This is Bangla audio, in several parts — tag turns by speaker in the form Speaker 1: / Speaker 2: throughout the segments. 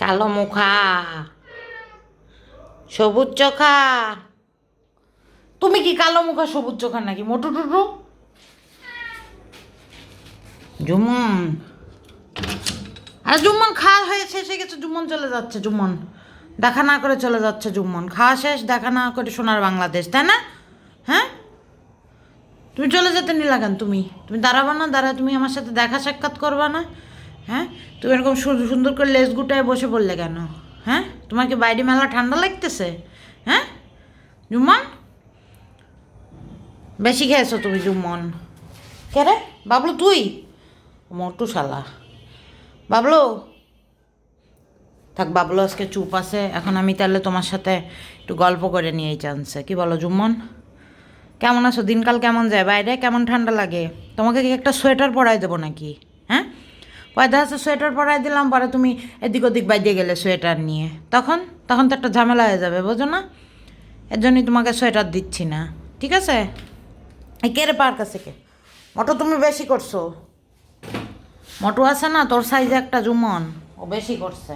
Speaker 1: কালো মুখা, সবুজ চোখা। তুমি কি কালো মুখা, সবুজ চোখা নাকি? মোটু টুটু। জুমন আরে জুম্মন খাওয়া হয়ে শেষ হয়ে গেছে, জুম্মন চলে যাচ্ছে, জুম্মন। দেখা না করে চলে যাচ্ছে জুম্মন। খাওয়া শেষ, দেখা না করে সোনার বাংলাদেশ, তাই না? হ্যাঁ? তুমি চলে যেতে নিলা কেন তুমি। তুমি দাঁড়াবা না দাঁড়া তুমি আমার সাথে দেখা সাক্ষাৎ করবা না। হ্যাঁ? তুমি এরকম সুন্দর করে লেজ গুটায় বসে পড়লে কেন? হ্যাঁ? তোমার কি বাইরে মেলা ঠান্ডা লাগতেছে? হ্যাঁ? জুম্মন? বেশি খেয়েছো তুমি, জুম্মন। কে রে? বাবলু, তুই? মোটু শালা বাবলু? থাক, বাবলু আজকে চুপ আছে। এখন আমি তাহলে তোমার সাথে একটু গল্প করে নিয়ে এই চান্সে কি বলো, জুম্মন? কেমন আছো? দিনকাল কেমন যায়? বাইরে কেমন ঠান্ডা লাগে? তোমাকে কি একটা সোয়েটার পরাই দেবো নাকি? পয়দা আছে সোয়েটার পরাই দিলাম, পরে তুমি এদিক ওদিক বাইরে গেলে সোয়েটার নিয়ে। তখন? তখন তো একটা ঝামেলা হয়ে যাবে, বোঝো না? এর জন্যই তোমাকে সোয়েটার দিচ্ছি না, ঠিক আছে? কে রে পার কাছে কে? মোটো তুমি বেশি করছ। মোটু আছে না, তোর সাইজে একটা জুমন, ও বেশি করছে।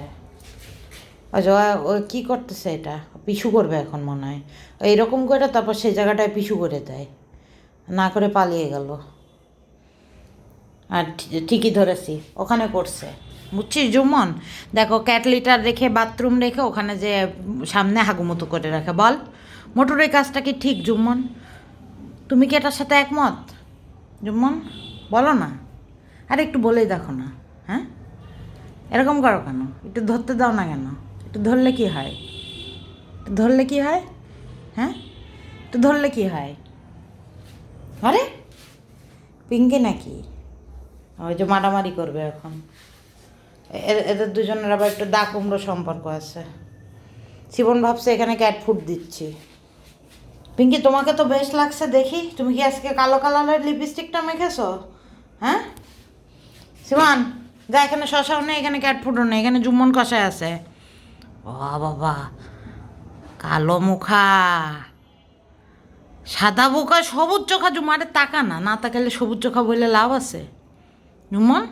Speaker 1: ও কী করতেছে এটা? পিছু করবে এখন মনে হয়। এইরকম করে তারপর সেই জায়গাটায় পিছু করে দেয়। না করে পালিয়ে গেল। আর ঠিকই ধরেছি, ওখানে করছে। বুঝছিস জুমন দেখো ক্যাটলিটার রেখে বাথরুম রেখে, ওখানে যে সামনে হাগুমতো করে রাখে, বল। মোটরের কাজটা কি ঠিক জুম্মন তুমি কি এটার সাথে একমত? জুম্মন বলো না। আরে একটু বলেই দেখো না হ্যাঁ? এরকম করো কেন? একটু ধরতে দাও না কেন? একটু ধরলে কি হয়? একটু ধরলে কি হয়? হ্যাঁ? একটু ধরলে কি হয়? আরে? পিঙ্কি নাকি? ওই যে মারামারি করবে এখন। এদের দুজনের আবার একটু দা কুমড়ো সম্পর্ক আছে। শিবন ভাবছে এখানে ক্যাট ফুড দিচ্ছি। পিঙ্কি, তোমাকে তো বেশ লাগছে দেখি। তুমি কি আজকে কালো কালারের লিপস্টিকটা মেখেছো? হ্যাঁ? শিবান, যা, এখানে শশাও নেই, এখানে ক্যাট ফুডও নেই, এখানে জুম্মন কষায় আছে। ও বাবা, কালো মুখা। সাদা বোকা সবুজ চোখা জুমারে তাকা না না তাকালে সবুজ চোখা বললে লাভ আছে। জুম্মন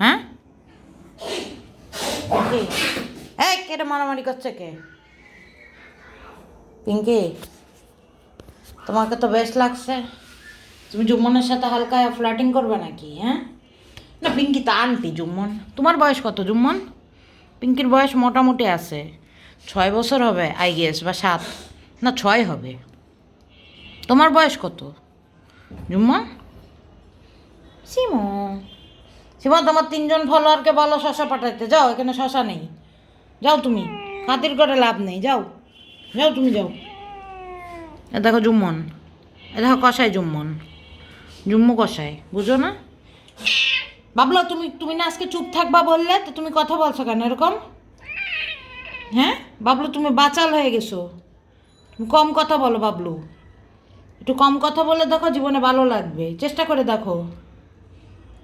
Speaker 1: হ্যাঁ এই কেটে মারামারি করছে কে? পিঙ্কি, তোমাকে তো বেশ লাগছে। তুমি জুম্মনের সাথে হালকা ফ্লাটিং করবে নাকি হ্যাঁ? না, পিঙ্কি তা আন্টি জুম্মন। তোমার বয়স কত জুম্মন? পিঙ্কির বয়স মোটামুটি আছে। ছয় বছর হবে আই গেস বা সাত। না, ছয় হবে। তোমার বয়স কত? জুম্মন? সিমন সিমন তোমার তিনজন ফলোয়ারকে বলো শশা পাঠাইতে যাও, এখানে শশা নেই। যাও তুমি, খাতির করে লাভ নেই, যাও। যাও তুমি, যাও। এ দেখো জুম্মন, এ দেখো কষায় জুম্মন। জুম্মু কষায় বুঝো না? বাবলা, তুমি তুমি না আজকে চুপ থাকবা বললে, তো তুমি কথা বলছো কেন এরকম? হ্যাঁ? বাবলু, তুমি বাচাল হয়ে গেছো। তুমি কম কথা বলো, বাবলু। একটু কম কথা বলে দেখো জীবনে ভালো লাগবে। চেষ্টা করে দেখো।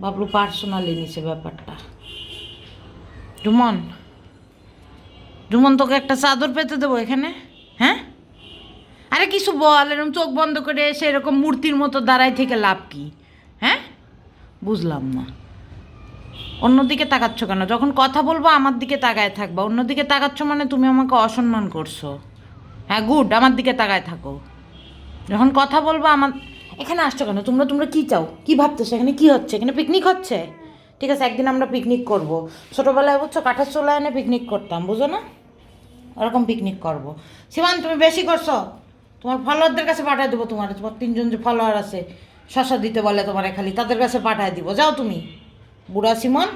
Speaker 1: বাবলু পার্সোনালি নিছে ব্যাপারটা। জুমন জুমন তোকে একটা চাদর পেতে দেবো এখানে? হ্যাঁ? আরে কিছু বল এরকম চোখ বন্ধ করে এসে এরকম মূর্তির মতো দাঁড়াই থেকে লাভ কি? হ্যাঁ? বুঝলাম না। অন্যদিকে তাকাচ্ছ কেন? যখন কথা বলব, আমার দিকে তাকায় থাকবা। অন্যদিকে তাকাচ্ছ মানে তুমি আমাকে অসম্মান করছ। হ্যাঁ গুড, আমার দিকে তাকায় থাকো। যখন কথা বলব, আমার এখানে আসছো কেন? তোমরা তোমরা কি চাও? কি ভাবতেছো? এখানে কি হচ্ছে? এখানে পিকনিক হচ্ছে? ঠিক আছে, একদিন আমরা পিকনিক করব। ছোটোবেলায় বুঝছ কাঠের চোলা এনে পিকনিক করতাম, বুঝো না? ওরকম পিকনিক করব। সীমান তুমি বেশি করছ? তোমার ফলোয়ারদের কাছে পাঠিয়ে দেবো তোমার। তোমার তিনজন যে ফলোয়ার আছে, শশা দিতে বলে তোমার খালি, তাদের কাছে পাঠিয়ে দিব। যাও তুমি। বুড়া সিমন